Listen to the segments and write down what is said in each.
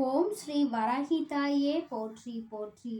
ஓம் ஸ்ரீ வராகி தாயே போற்றி போற்றி.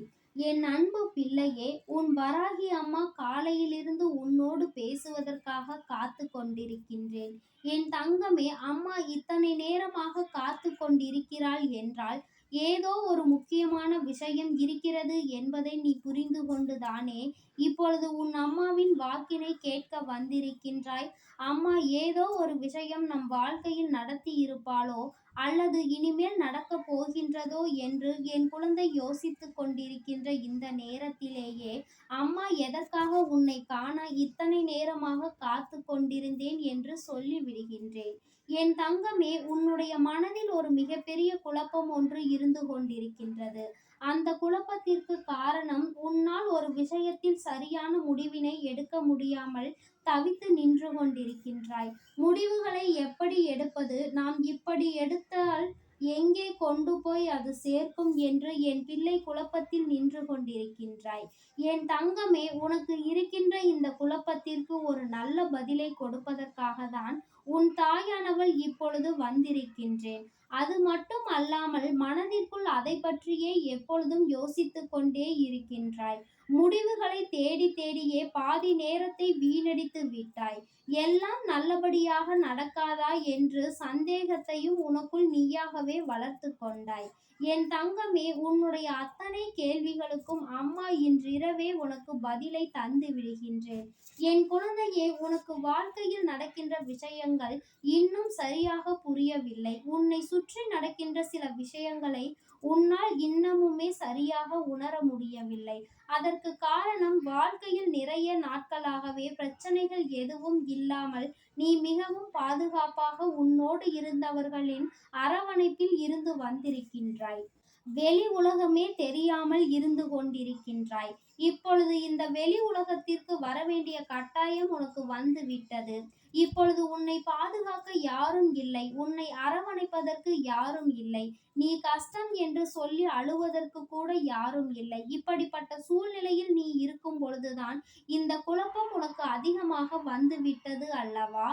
என் அன்பு பிள்ளையே உன் வராகி அம்மா காலையிலிருந்து உன்னோடு பேசுவதற்காக காத்து கொண்டிருக்கின்றேன். என் தங்கமே அம்மா இத்தனை நேரமாக காத்து கொண்டிருக்கிறாள் என்றால் ஏதோ ஒரு முக்கியமான விஷயம் இருக்கிறது என்பதை நீ புரிந்து கொண்டுதானே? இப்பொழுது உன் அம்மாவின் வாக்கினை கேட்க வந்திருக்கின்றாய். அம்மா ஏதோ ஒரு விஷயம் நம் வாழ்க்கையில் நடத்தி இருப்பாளோ? அல்லது இனிமேல் நடக்கப் போகின்றதோ என்று என் குழந்தை யோசித்துக் கொண்டிருக்கின்ற இந்த நேரத்திலேயே அம்மா எதற்காக உன்னை காண இத்தனை நேரமாக காத்து கொண்டிருந்தேன் என்று சொல்லி விடுகின்றேன் என் தங்கமே உன்னுடைய மனதில் ஒரு மிகப்பெரிய குழப்பம் ஒன்று இருந்து கொண்டிருக்கின்றது. அந்த குழப்பத்திற்கு காரணம் உன்னால் ஒரு விஷயத்தில் சரியான முடிவினை எடுக்க முடியாமல் தவித்து நின்று கொண்டிருக்கின்றாய். முடிவுகளை எப்படி எடுப்பது? நாம் இப்படி எடுத்தால் எங்கே கொண்டு போய் அது சேர்க்கும் என்று என் பிள்ளை குழப்பத்தில் நின்று கொண்டிருக்கின்றாய். என் தங்கமே உனக்கு இருக்கின்ற இந்த குழப்பத்திற்கு ஒரு நல்ல பதிலை கொடுப்பதற்காக தான் உன் தாயானவள் இப்பொழுது வந்திருக்கின்றேன். அது மட்டும் அல்லாமல் மனதிற்குள் அதை பற்றியே எப்பொழுதும் யோசித்துக் கொண்டே இருக்கின்றாய். முடிவுகளை தேடி தேடியே பாதி நேரத்தை வீணடித்து விட்டாய். எல்லாம் நல்லபடியாக நடக்காதா என்று சந்தேகத்தையும் உனக்குள் நீயாகவே வளர்த்து கொண்டாய். என் தங்கமே உன்னுடைய அத்தனை கேள்விகளுக்கும் அம்மா இன்றிரவே உனக்கு பதிலை தந்து விடுகின்றேன். என் குழந்தையே உனக்கு வாழ்க்கையில் நடக்கின்ற விஷயங்கள் இன்னும் சரியாக புரியவில்லை. உன்னை சுற்றி நடக்கின்ற சில விஷயங்களை உன்னால் இன்னமுமே சரியாக உணர முடியவில்லை. அதற்கு காரணம் வாழ்க்கையில் நிறைய நாட்களாகவே பிரச்சனைகள் எதுவும் இல்லாமல் நீ மிகவும் பாதுகாப்பாக உன்னோடு இருந்தவர்களின் அரவணைப்பில் இருந்து வந்திருக்கின்றாய். வெளி உலகமே தெரியாமல் இருந்து கொண்டிருக்கின்றாய். இப்பொழுது இந்த வெளி உலகத்திற்கு வரவேண்டிய கட்டாயம் உனக்கு வந்து விட்டது இப்பொழுது உன்னை பாதுகாக்க யாரும் இல்லை. உன்னை அரவணைப்பதற்கு யாரும் இல்லை. நீ கஷ்டம் என்று சொல்லி அழுவதற்கு கூட யாரும் இல்லை. இப்படிப்பட்ட சூழ்நிலையில் நீ இருக்கும் பொழுதுதான் இந்த குழப்பம் உனக்கு அதிகமாக வந்து விட்டது அல்லவா?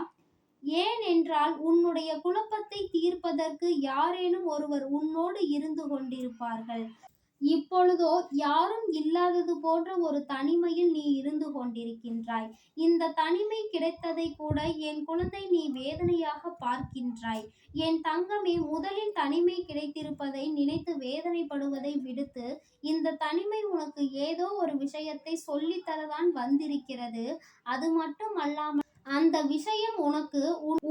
ஏனென்றால் உன்னுடைய குழப்பத்தை தீர்ப்பதற்கு யாரேனும் ஒருவர் உன்னோடு இருந்து கொண்டிருப்பார்கள். இப்பொழுதோ யாரும் இல்லாதது போன்ற ஒரு தனிமையில் நீ இருந்து கொண்டிருக்கின்றாய். இந்த தனிமை கிடைத்ததை கூட என் குழந்தை நீ வேதனையாக பார்க்கின்றாய். என் தங்கமே முதலில் தனிமை கிடைத்திருப்பதை நினைத்து வேதனைப்படுவதை விடுத்து இந்த தனிமை உனக்கு ஏதோ ஒரு விஷயத்தை சொல்லித்தரதான் வந்திருக்கிறது. அது மட்டும் அல்லாமல் அந்த விஷயம் உனக்கு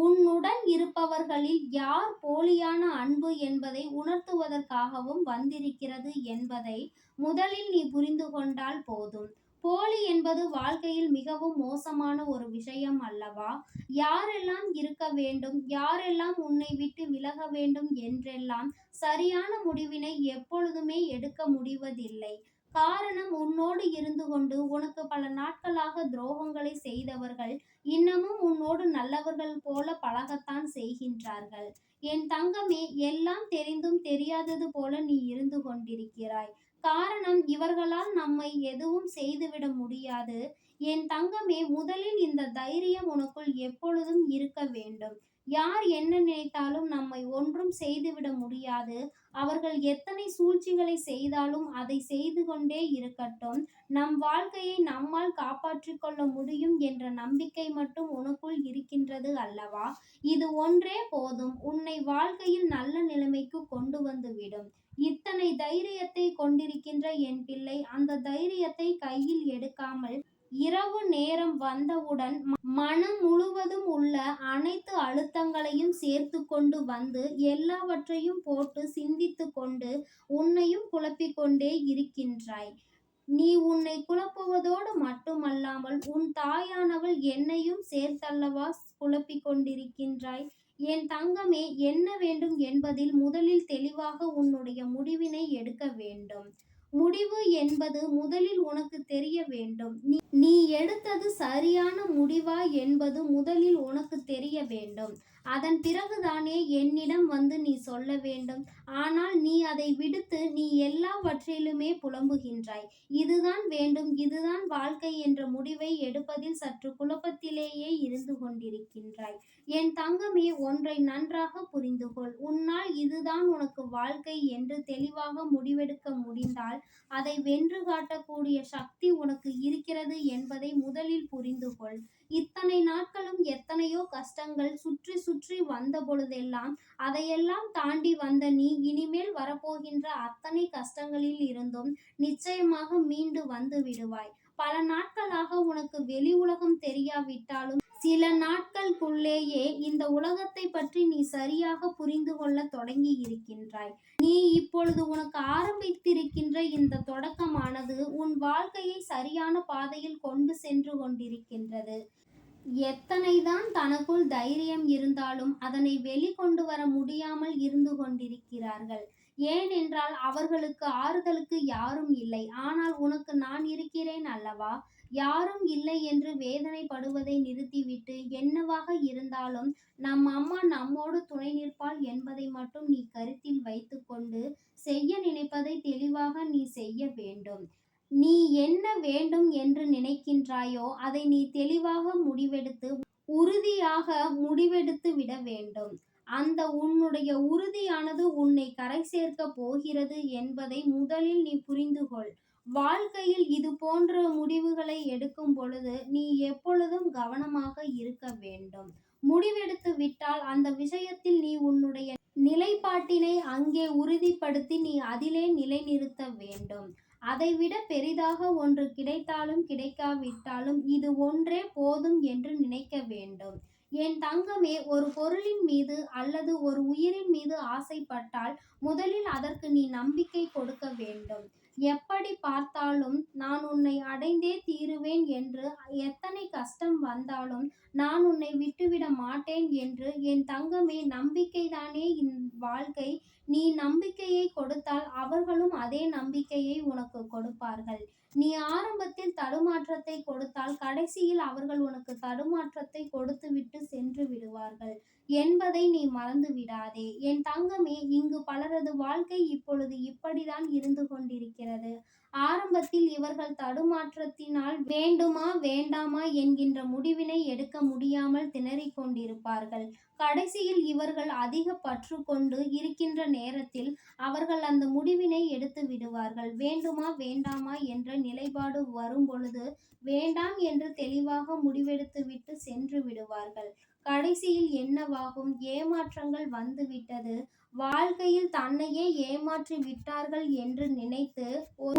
உன்னுடன் இருப்பவர்களில் யார் போலியான அன்பு என்பதை உணர்த்துவதற்காகவும் வந்திருக்கிறது என்பதை முதலில் நீ புரிந்து கொண்டால் போதும். போலி என்பது வாழ்க்கையில் மிகவும் மோசமான ஒரு விஷயம் அல்லவா? யாரெல்லாம் இருக்க வேண்டும் யாரெல்லாம் உன்னை விட்டு விலக வேண்டும் என்றெல்லாம் சரியான முடிவினை எப்பொழுதுமே எடுக்க முடிவதில்லை. காரணம் உன்னோடு இருந்து கொண்டு உனக்கு பல நாட்களாக துரோகங்களை செய்தவர்கள் இன்னமும் உன்னோடு நல்லவர்கள் போல பழகத்தான் செய்கின்றார்கள். என் தங்கமே எல்லாம் தெரிந்தும் தெரியாதது போல நீ இருந்து கொண்டிருக்கிறாய். காரணம் இவர்களால் நம்மை எதுவும் செய்துவிட முடியாது. என் தங்கமே முதலில் இந்த தைரியம் உனக்குள் எப்பொழுதும் இருக்க வேண்டும். யார் என்ன நினைத்தாலும் நம்மை ஒன்றும் செய்துவிட முடியாது. அவர்கள் எத்தனை சூழ்ச்சிகளை செய்தாலும் அதை செய்து கொண்டே இருக்கட்டும். நம் வாழ்க்கையை நம்மால் காப்பாற்றிக் கொள்ள முடியும் என்ற நம்பிக்கை மட்டும் உனக்குள் இருக்கின்றது அல்லவா? இது ஒன்றே போதும். உன்னை வாழ்க்கையில் நல்ல நிலைமைக்கு கொண்டு வந்துவிடும் இத்தனை தைரியத்தை கொண்டிருக்கின்ற என் பிள்ளை அந்த தைரியத்தை கையில் எடுக்காமல் இரவு நேரம் வந்தவுடன் மனம் முழுவதும் உள்ள அனைத்து அழுத்தங்களையும் சேர்த்து கொண்டு வந்து எல்லாவற்றையும் போட்டு சிந்தித்து கொண்டு உன்னையும் குழப்பிக்கொண்டே இருக்கின்றாய். நீ உன்னை குழப்புவதோடு மட்டுமல்லாமல் உன் தாயானவள் என்னையும் சேர்த்தல்லவா குழப்பிக் கொண்டிருக்கின்றாய் என் தங்கமே என்ன வேண்டும் என்பதில் முதலில் தெளிவாக உன்னுடைய முடிவினை எடுக்க வேண்டும். முடிவு என்பது முதலில் உனக்கு தெரிய வேண்டும். நீ எடுத்தது சரியான முடிவா என்பது முதலில் உனக்கு தெரிய வேண்டும். அதன் பிறகுதானே என்னிடம் வந்து நீ சொல்ல வேண்டும். ஆனால் நீ அதை விடுத்து நீ எல்லாவற்றிலுமே புலம்புகின்றாய். இதுதான் வேண்டும் இதுதான் வாழ்க்கை என்ற முடிவை எடுப்பதில் சற்று குழப்பத்திலேயே இருந்து கொண்டிருக்கின்றாய். என் தங்கமே ஒன்றை நன்றாக புரிந்து கொள் உன்னால் இதுதான் உனக்கு வாழ்க்கை என்று தெளிவாக முடிவெடுக்க முடிந்தால் அதை வென்று காட்டக்கூடிய சக்தி உனக்கு இருக்கிறது என்பதை முதலில் புரிந்து கொள் இத்தனை நாட்களும் எத்தனையோ கஷ்டங்கள் சுற்றி சுற்றி வந்த பொழுதெல்லாம் அதையெல்லாம் தாண்டி வந்த நீ இனிமேல் வரப்போகின்ற அத்தனை கஷ்டங்களில் இருந்தும் நிச்சயமாக மீண்டு வந்து விடுவாய். பல நாட்களாக உனக்கு வெளி உலகம் தெரியாவிட்டாலும் சில நாட்களுக்குள்ளேயே இந்த உலகத்தை பற்றி நீ சரியாக புரிந்து கொள்ள தொடங்கி இருக்கின்றாய் நீ இப்பொழுது உனக்கு ஆரம்பித்திருக்கின்ற இந்த தொடக்கமானது உன் வாழ்க்கையை சரியான பாதையில் கொண்டு சென்று கொண்டிருக்கின்றது. எத்தனைதான் தனக்குள் தைரியம் இருந்தாலும் அதனை வெளிக்கொண்டு வர முடியாமல் இருந்து கொண்டிருக்கிறார்கள். ஏனென்றால் அவர்களுக்கு ஆறுதலுக்கு யாரும் இல்லை. ஆனால் உனக்கு நான் இருக்கிறேன் அல்லவா? யாரும் இல்லை என்று வேதனைப்படுவதை நிறுத்திவிட்டு என்னவாக இருந்தாலும் நம் அம்மா நம்மோடு துணை நிற்பாள் என்பதை மட்டும் நீ கருத்தில் வைத்துக்கொண்டு செய்ய நினைப்பதை தெளிவாக நீ செய்ய வேண்டும். நீ என்ன வேண்டும் என்று நினைக்கின்றாயோ அதை நீ தெளிவாக முடிவெடுத்து உறுதியாக முடிவெடுத்து விட வேண்டும். அந்த உன்னுடைய உறுதியானது உன்னை கரை சேர்க்க போகிறது என்பதை முதலில் நீ புரிந்து கொள். வாழ்க்கையில் இது போன்ற முடிவுகளை எடுக்கும் பொழுது நீ எப்பொழுதும் கவனமாக இருக்க வேண்டும். முடிவெடுத்து விட்டால் அந்த விஷயத்தில் நீ உன்னுடைய நிலைப்பாட்டினை அங்கே உறுதிப்படுத்தி நீ அதிலே நிலைநிறுத்த வேண்டும். அதைவிட பெரிதாக ஒன்று கிடைத்தாலும் கிடைக்காவிட்டாலும் இது ஒன்றே போதும் என்று நினைக்க வேண்டும். என் தங்கமே ஒரு பொருளின் மீது அல்லது ஒரு உயிரின் மீது ஆசைப்பட்டால் முதலில் அதற்கு நீ நம்பிக்கை கொடுக்க வேண்டும். எப்படி பார்த்தாலும் நான் உன்னை அடைந்தே தீருவேன் என்று எத்தனை கஷ்டம் வந்தாலும் நான் உன்னை விட்டுவிட மாட்டேன் என்று என் தங்கமே நம்பிக்கைதானே இன் வாழ்க்கை? நீ நம்பிக்கையை கொடுத்தால் அவர்களும் அதே நம்பிக்கையை உனக்கு கொடுப்பார்கள். நீ ஆரம்பத்தில் தடுமாற்றத்தை கொடுத்தால் கடைசியில் அவர்கள் உனக்கு தடுமாற்றத்தை கொடுத்துவிட்டு சென்று விடுவார்கள். என்பதை நீ மறந்து விடாதே. என் தங்கமே இங்கு பலரது வாழ்க்கை இப்பொழுது இப்படிதான் இருந்து கொண்டிருக்கிறது. ஆரம்பத்தில் இவர்கள் தடுமாற்றத்தினால் வேண்டுமா வேண்டாமா என்கின்ற முடிவினை எடுக்க முடியாமல் திணறிக் கொண்டிருப்பார்கள். கடைசியில் இவர்கள் அதிக பற்று கொண்டு இருக்கின்ற நேரத்தில் அவர்கள் அந்த முடிவினை எடுத்து விடுவார்கள். வேண்டுமா வேண்டாமா என்ற நிலைப்பாடு வரும் பொழுது வேண்டாம் என்று தெளிவாக முடிவெடுத்துவிட்டு சென்று விடுவார்கள். கடைசியில் என்னவாகும்? ஏமாற்றங்கள் வந்துவிட்டது. வாழ்க்கையில் தன்னையே ஏமாற்றி விட்டார்கள் என்று நினைத்து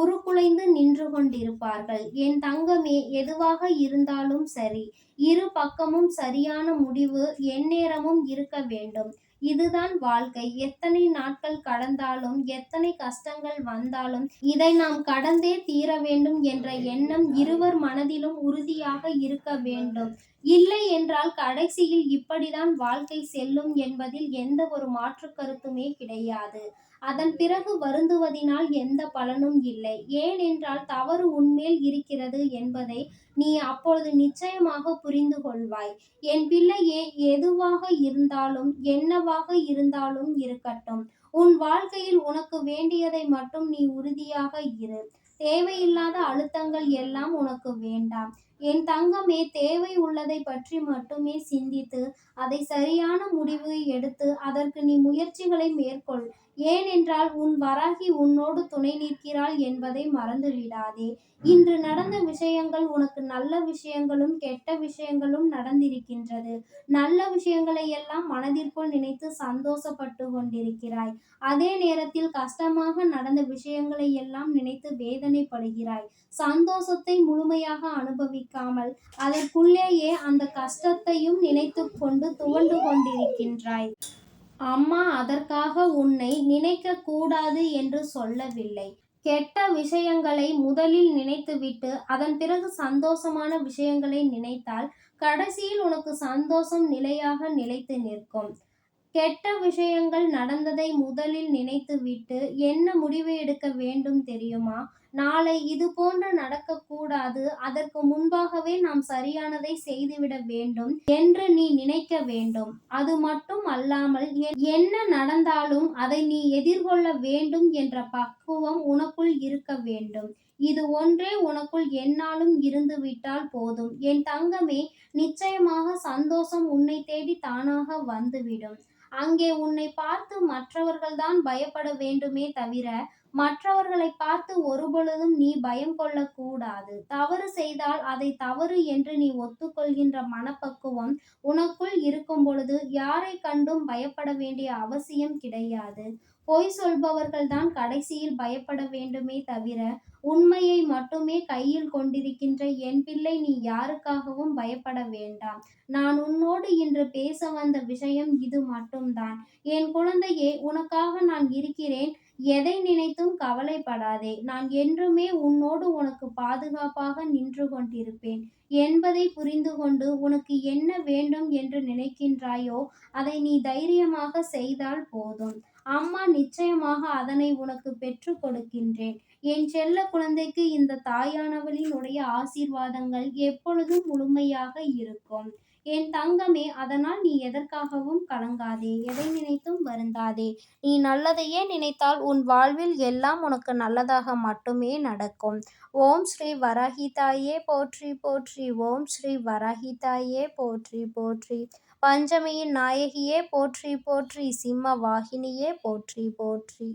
உருக்குலைந்து நின்று கொண்டிருப்பார்கள். என் தங்கமே எதுவாக இருந்தாலும் சரி இரு பக்கமும் சரியான முடிவு எந்நேரமும் இருக்க வேண்டும். இதுதான் வாழ்க்கை. எத்தனை நாட்கள் கடந்தாலும் எத்தனை கஷ்டங்கள் வந்தாலும் இதை நாம் கடந்தே தீர வேண்டும் என்ற எண்ணம் இருவர் மனதிலும் உறுதியாக இருக்க வேண்டும். இல்லை என்றால் கடைசியில் இப்படிதான் வாழ்க்கை செல்லும் என்பதில் எந்த ஒரு மாற்று கருத்துமே கிடையாது. அதன் பிறகு வருந்துவதினால் எந்த பலனும் இல்லை. ஏனென்றால் தவறு உன்மேல் இருக்கிறது என்பதை நீ அப்பொழுது நிச்சயமாக புரிந்து கொள்வாய் என் பிள்ளையே எதுவாக இருந்தாலும் என்னவாக இருந்தாலும் இருக்கட்டும். உன் வாழ்க்கையில் உனக்கு வேண்டியதை மட்டும் நீ உறுதியாக இரு. தேவையில்லாத அழுத்தங்கள் எல்லாம் உனக்கு வேண்டாம். என் தங்கமே தேவை உள்ளதை பற்றி மட்டுமே சிந்தித்து அதை சரியான முடிவு எடுத்து அதற்கு நீ முயற்சிகளை மேற்கொள். ஏனென்றால் உன் வராகி உன்னோடு துணை நிற்கிறாள் என்பதை மறந்து விடாதே இன்று நடந்த விஷயங்கள் உனக்கு நல்ல விஷயங்களும் கெட்ட விஷயங்களும் நடந்திருக்கின்றது. நல்ல விஷயங்களை எல்லாம் மனதிற்குள் நினைத்து சந்தோஷப்பட்டு கொண்டிருக்கிறாய். அதே நேரத்தில் கஷ்டமாக நடந்த விஷயங்களை எல்லாம் நினைத்து வேதனைப்படுகிறாய். சந்தோஷத்தை முழுமையாக அனுபவிக்காமல் அதற்குள்ளேயே அந்த கஷ்டத்தையும் நினைத்து கொண்டு துவண்டு கொண்டிருக்கின்றாய். அம்மா அதற்காக உன்னை நினைக்க கூடாது என்று சொல்லவில்லை. கெட்ட விஷயங்களை முதலில் நினைத்துவிட்டு அதன் பிறகு சந்தோஷமான விஷயங்களை நினைத்தால் கடைசியில் உனக்கு சந்தோஷம் நிலையாக நிலைத்து நிற்கும். கெட்ட விஷயங்கள் நடந்ததை முதலில் நினைத்துவிட்டு என்ன முடிவு எடுக்க வேண்டும் தெரியுமா? நாளை இது போன்று நடக்கக்கூடாது. அதற்கு முன்பாகவே நாம் சரியானதை செய்துவிட வேண்டும் என்று நீ நினைக்க வேண்டும். அது மட்டும் அல்லாமல் என்ன நடந்தாலும் அதை நீ எதிர்கொள்ள வேண்டும் என்ற பக்குவம் உனக்குள் இருக்க வேண்டும். இது ஒன்றே உனக்குள் என்னாலும் இருந்துவிட்டால் போதும். என் தங்கமே நிச்சயமாக சந்தோஷம் உன்னை தேடி தானாக வந்துவிடும். அங்கே உன்னை பார்த்து மற்றவர்கள்தான் பயப்பட வேண்டுமே தவிர மற்றவர்களை பார்த்து ஒருபொழுதும் நீ பயம் கொள்ளக்கூடாது. தவறு செய்தால் அதை தவறு என்று நீ ஒத்துக்கொள்கின்ற மனப்பக்குவம் உனக்குள் இருக்கும் பொழுது யாரை கண்டும் பயப்பட வேண்டிய அவசியம் கிடையாது. பொய் சொல்பவர்கள் தான் கடைசியில் பயப்பட வேண்டுமே தவிர உண்மையை மட்டுமே கையில் கொண்டிருக்கின்ற என் பிள்ளை நீ யாருக்காகவும் பயப்பட வேண்டாம். நான் உன்னோடு இன்று பேச வந்த விஷயம் இது மட்டும்தான். என் குழந்தையே உனக்காக நான் இருக்கிறேன். எதை நினைத்தும் கவலைப்படாதே. நான் என்றுமே உன்னோடு உனக்கு பாதுகாப்பாக நின்று கொண்டிருப்பேன். என்பதை புரிந்து கொண்டு உனக்கு என்ன வேண்டும் என்று நினைக்கின்றாயோ அதை நீ தைரியமாக செய்தால் போதும். அம்மா நிச்சயமாக அதனை உனக்கு பெற்று கொடுக்கின்றேன். என் செல்ல குழந்தைக்கு இந்த தாயானவளினுடைய ஆசீர்வாதங்கள் எப்பொழுதும் முழுமையாக இருக்கும். என் தங்கமே அதனால் நீ எதற்காகவும் கலங்காதே எதை நினைத்தும் வருந்தாதே. நீ நல்லதையே நினைத்தால் உன் வாழ்வில் எல்லாம் உனக்கு நல்லதாக மட்டுமே நடக்கும். ஓம் ஸ்ரீ வராகிதாயே போற்றி போற்றி. ஓம் ஸ்ரீ வராகிதாயே போற்றி போற்றி. பஞ்சமியின் நாயகியே போற்றி போற்றி சிம்ம வாகினியே போற்றி போற்றி.